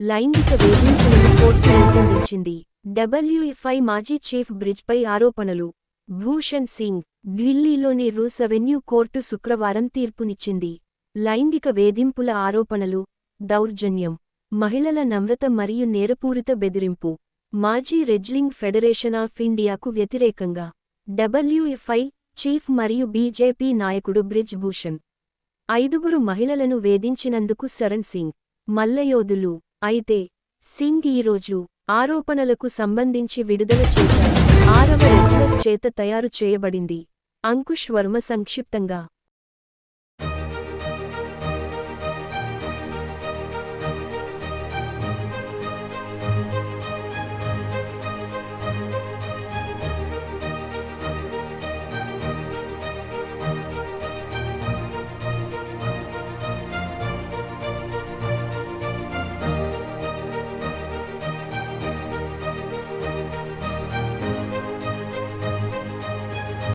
లైంగిక వేధింపులను కోర్టు రూపొందించింది. డబ్ల్యూఎఫ్ఐ మాజీ చీఫ్ బ్రిడ్జ్పై ఆరోపణలు. భూషణ్ సింగ్ ఢిల్లీలోని రూస్ అవెన్యూ కోర్టు శుక్రవారం తీర్పునిచ్చింది. లైంగిక వేధింపుల ఆరోపణలు దౌర్జన్యం మహిళల నమ్రత మరియు నేరపూరిత బెదిరింపు మాజీ రెజ్లింగ్ ఫెడరేషన్ ఆఫ్ ఇండియాకు వ్యతిరేకంగా డబ్ల్యూఎఫ్ఐ చీఫ్ మరియు బీజేపీ నాయకుడు బ్రిజ్ భూషణ్ ఐదుగురు మహిళలను వేధించినందుకు శరణ్ సింగ్ మల్లయోధులు అయితే సింగ్ ఈరోజు ఆరోపణలకు సంబంధించి విడుదల చేశారు. ఆరవ రెజ్లర్ చేత తయారు చేయబడింది. అంకుష్ వర్మ సంక్షిప్తంగా